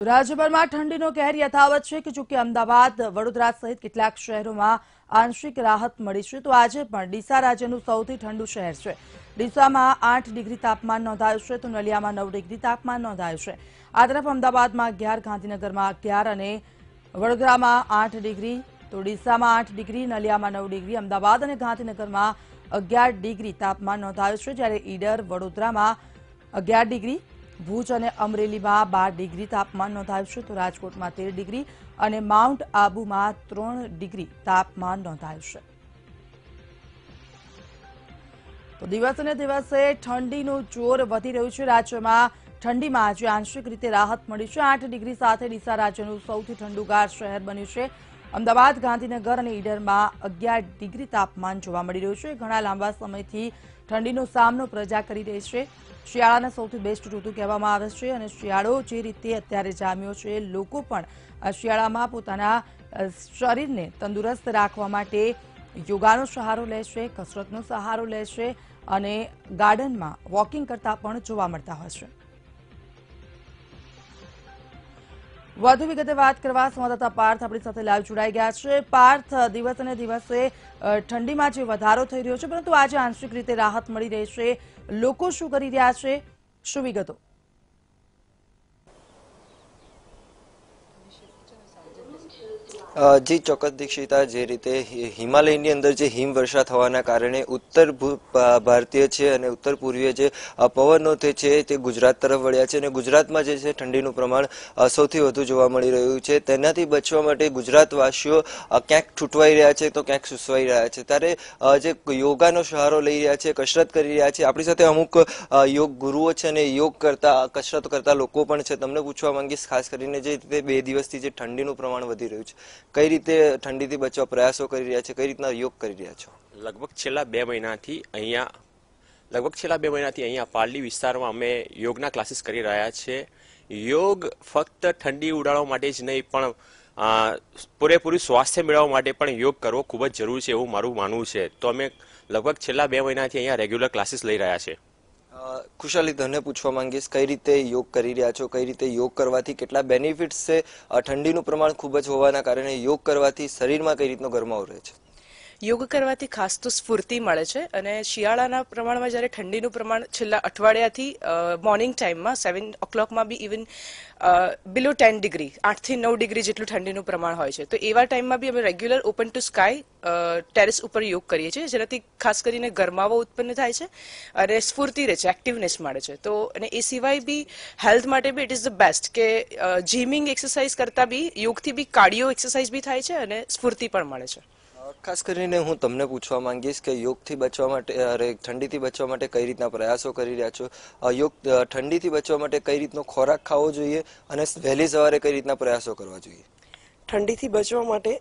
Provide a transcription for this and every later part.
રાજ્યભરમાં ઠંડીનો કહેર યથાવત છે કે જોકે અમદાવાદ, વડોદરા સહિત કેટલાક શહેરોમાં આંશિક રાહત મળી છે, તો આજે પણ ડીસા રાજ્યનું સૌથી ઠંડુ શહેર છે. ડીસામાં આઠ ડિગ્રી તાપમાન નોંધાયું છે, તો નલિયામાં નવ ડિગ્રી તાપમાન નોંધાયું છે. આ તરફ અમદાવાદમાં અગિયાર, ગાંધીનગરમાં અગિયાર અને વડોદરામાં આઠ ડિગ્રી, તો ડીસામાં આઠ ડિગ્રી, નલિયામાં નવ ડિગ્રી, અમદાવાદ અને ગાંધીનગરમાં અગિયાર ડિગ્રી તાપમાન નોંધાયું છે, જ્યારે ઈડર વડોદરામાં અગિયાર ડિગ્રી ભુજ અને અમરેલીમાં બાર ડિગ્રી તાપમાન નોંધાયું છે તો રાજકોટમાં તેર ડિગ્રી અને માઉન્ટ આબુમાં ત્રણ ડિગ્રી તાપમાન નોંધાયું છે. તો દિવસે દિવસે ઠંડીનું જોર વધી રહ્યું છે. રાજ્યમાં ઠંડીમાં આજે આંશિક રીતે રાહત મળી છે. આઠ ડિગ્રી સાથે ડીસા રાજ્યનું સૌથી ઠંડુગાર શહેર બન્યું છે. અમદાવાદ, ગાંધીનગર અને ઈડરમાં અગિયાર ડિગ્રી તાપમાન જોવા મળી રહ્યું છે. ઘણા લાંબા સમયથી ઠંડીનો સામનો પ્રજા કરી રહી છે. શિયાળાના સૌથી બેસ્ટ ઋતુ કહેવામાં આવે છે અને શિયાળો જે રીતે અત્યારે જામ્યો છે, લોકો પણ શિયાળામાં પોતાના શરીરને તંદુરસ્ત રાખવા માટે યોગાનો સહારો લે છે, કસરતનો સહારો લે છે અને ગાર્ડનમાં વોકિંગ કરતા પણ જોવા મળતા હોય છે. વધુ વિગતે વાત કરવા સંવાદદાતા પાર્થ આપણી સાથે લાઈવ જોડાઈ ગયા છે. પાર્થ, દિવસ અને દિવસે ઠંડીમાં જે વધારો થઈ રહ્યો છે, પરંતુ આજે આંશિક રીતે રાહત મળી રહી છે. લોકો શું કરી રહ્યા છે? શું વિગતો? જી ચોક્કસ દીક્ષિતા જે રીતે હિમાલયની અંદર જે હિમવર્ષા થવાના કારણે ઉત્તર ભારતીય છે અને ઉત્તર પૂર્વીય જે પવનો તે છે તે ગુજરાત તરફ વળ્યા છે અને ગુજરાતમાં જે છે ઠંડીનું પ્રમાણ સૌથી વધુ જોવા મળી રહ્યું છે. તેનાથી બચવા માટે ગુજરાતવાસીઓ ક્યાંક છૂટવાઈ રહ્યા છે તો ક્યાંક સુસવાઈ રહ્યા છે. ત્યારે જે યોગાનો સહારો લઈ રહ્યા છે, કસરત કરી રહ્યા છે, આપણી સાથે અમુક યોગ ગુરુઓ છે અને યોગ કરતા, કસરત કરતા લોકો પણ છે. તમને પૂછવા માંગીશ, ખાસ કરીને જે રીતે બે દિવસથી જે ઠંડીનું પ્રમાણ વધી રહ્યું છે. કઈ રીતે ઠંડીથી બચવા પ્રયાસો કરી રહ્યા છે કઈ રીતના યોગ કરી રહ્યા છો? લગભગ છેલ્લા બે મહિનાથી અહીંયા લગભગ છેલ્લા બે મહિનાથી અહીંયા પારડી વિસ્તારમાં અમે યોગના ક્લાસીસ કરી રહ્યા છે. યોગ ફક્ત ઠંડી ઉડાડવા માટે જ નહીં પણ પૂરેપૂરું સ્વાસ્થ્ય મેળવવા માટે પણ યોગ કરવો ખૂબ જ જરૂરી છે એવું મારું માનવું છે. તો અમે લગભગ છેલ્લા બે મહિનાથી અહીંયા રેગ્યુલર ક્લાસીસ લઈ રહ્યા છે. અ, ખુશાલી તને પૂછવા માંગીશ, કઈ રીતે યોગ કરી રહ્યા છો, કઈ રીતે યોગ કરવાથી કેટલા બેનિફિટ્સ છે? ઠંડીનું પ્રમાણ ખૂબ જ હોવાના કારણે યોગ કરવાથી શરીરમાં કઈ રીતનો ગરમાવો રહે છે? યોગ કરવાથી ખાસ તો સ્ફૂર્તિ મળે છે અને શિયાળાના પ્રમાણમાં જ્યારે ઠંડીનું પ્રમાણ છેલ્લા અઠવાડિયાથી મોર્નિંગ ટાઈમમાં સેવન ઓ ક્લોકમાં બી ઇવન બિલો ટેન ડિગ્રી આઠથી નવ ડિગ્રી જેટલું ઠંડીનું પ્રમાણ હોય છે. તો એવા ટાઈમમાં બી અમે regular open to sky terrace ઉપર યોગ કરીએ છીએ, જેનાથી ખાસ કરીને ગરમાવો ઉત્પન્ન થાય છે અને સ્ફૂર્તિ રહે છે એક્ટિવનેસ મળે છે. તો, અને એ સિવાય બી હેલ્થ માટે બી ઇટ ઇઝ ધ બેસ્ટ કે જીમિંગ એક્સરસાઇઝ કરતાં બી, યોગથી બી કાર્ડિયો એક્સરસાઇઝ બી થાય છે અને સ્ફૂર્તિ પણ મળે છે. ખાસ કરીને હું તમને પૂછવા માંગીશ કે યોગથી બચવા માટે, અરે, ઠંડીથી બચવા માટે કઈ રીતના પ્રયાસો કરી રહ્યા છો? યોગ ઠંડીથી બચવા માટે કઈ રીતનો ખોરાક ખાવો જોઈએ અને વહેલી સવારે કઈ રીતના પ્રયાસો કરવા જોઈએ? ઠંડીથી બચવા માટે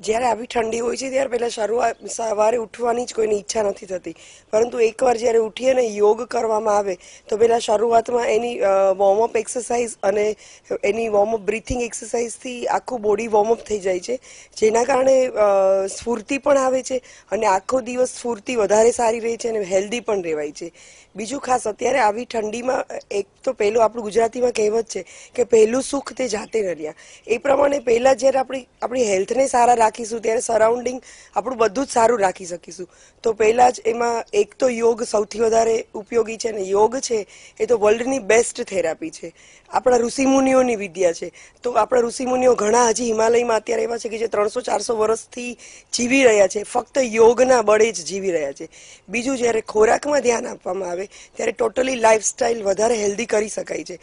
જ્યારે આવી ઠંડી હોય છે, ત્યારે પહેલાં શરૂઆત સવારે ઉઠવાની જ કોઈની ઈચ્છા નથી થતી. પરંતુ એકવાર જ્યારે ઉઠીએ ને યોગ કરવામાં આવે, તો પહેલાં શરૂઆતમાં એની વોર્મઅપ એક્સરસાઇઝ અને એની વોર્મઅપ બ્રીથિંગ એક્સરસાઇઝથી આખું બોડી વોર્મઅપ થઈ જાય છે. જેના કારણે સ્ફૂર્તિ પણ આવે છે અને આખો દિવસ સ્ફૂર્તિ વધારે સારી રહે છે અને હેલ્ધી પણ રહેવાય છે. બીજું ખાસ, અત્યારે આવી ઠંડીમાં, એક તો પહેલું આપણું ગુજરાતીમાં કહેવત છે કે પહેલું સુખ તે જાતે નર્યા. એ પ્રમાણે પહેલાં જ્યારે આપણી આપણી હેલ્થને સારા રાખીશું ત્યારે સરાઉન્ડિંગ આપણું બધું જ સારું રાખી શકીશું. તો પહેલાં જ એમાં એક તો યોગ સૌથી વધારે ઉપયોગી છે અને યોગ છે એ તો વર્લ્ડની બેસ્ટ થેરાપી છે. આપણા ઋષિમુનિઓની વિદ્યા છે. તો આપણા ઋષિમુનિઓ ઘણા હજી હિમાલયમાં અત્યારે એવા છે કે જે ત્રણસો ચારસો વર્ષથી જીવી રહ્યા છે. ફક્ત યોગના બળે જ જીવી રહ્યા છે. બીજું જ્યારે ખોરાકમાં ધ્યાન આપવામાં આવે, ત્યારે ટોટલી લાઈફસ્ટાઈલ વધારે હેલ્ધી કરી શકાય છે.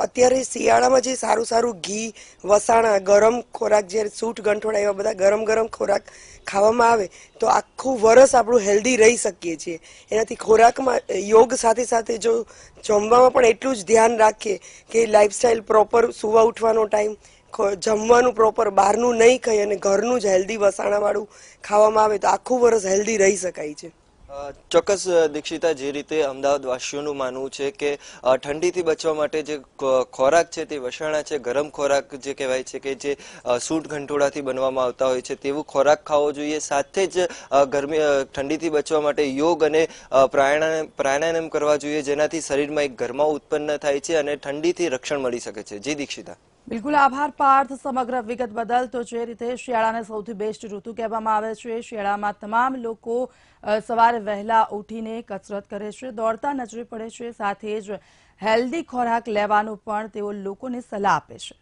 અત્યારે શિયાળામાં જે સારું સારું ઘી, વસાણા, ગરમ ખોરાક જ્યારે સૂટ, ગંઠોડા એવા બધા ગરમ ગરમ ખોરાક ખાવામાં આવે, તો આખું વરસ આપણું હેલ્ધી રહી શકીએ છીએ. એનાથી ખોરાકમાં યોગ સાથે સાથે જો જમવામાં પણ એટલું જ ધ્યાન રાખીએ કે લાઈફસ્ટાઈલ પ્રોપર સુવા ઉઠવાનો ટાઈમ જમવાનું પ્રોપર બહારનું નહીં ખાઈ અને ઘરનું જ હેલ્ધી વસાણાવાળું ખાવામાં આવે, તો આખું વરસ હેલ્ધી રહી શકાય છે. ચોક્કસ, દીક્ષિતા, જે રીતે અમદાવાદ વાસીઓનું માનવું છે કે ઠંડીથી બચવા માટે જે ખોરાક છે તે વસાણા છે, ગરમ ખોરાક જે કહેવાય છે કે જે સૂટ ઘંટોળાથી બનવામાં આવતા હોય છે તેવું ખોરાક ખાવો જોઈએ. સાથે જ ગરમી ઠંડીથી બચવા માટે યોગ અને પ્રાણાયામ કરવા જોઈએ જેનાથી શરીરમાં એક ગરમા ઉત્પન્ન થાય છે અને ઠંડીથી રક્ષણ મળી શકે છે. જી, દીક્ષિતા. બિલકુલ આભાર, પાર્થ. સમગ્ર વિગત બદલ તો જે રીતે શિયાળાને સૌથી બેસ્ટ ઋતુ કહેવામાં આવે છે, શિયાળામાં તમામ લોકો સવારે વહેલા ઉઠીને કસરત કરે છે, દોડતા નજરે પડે છે, સાથે જ હેલ્ધી ખોરાક લેવાનું પણ તેઓ લોકોને સલાહ આપે છે.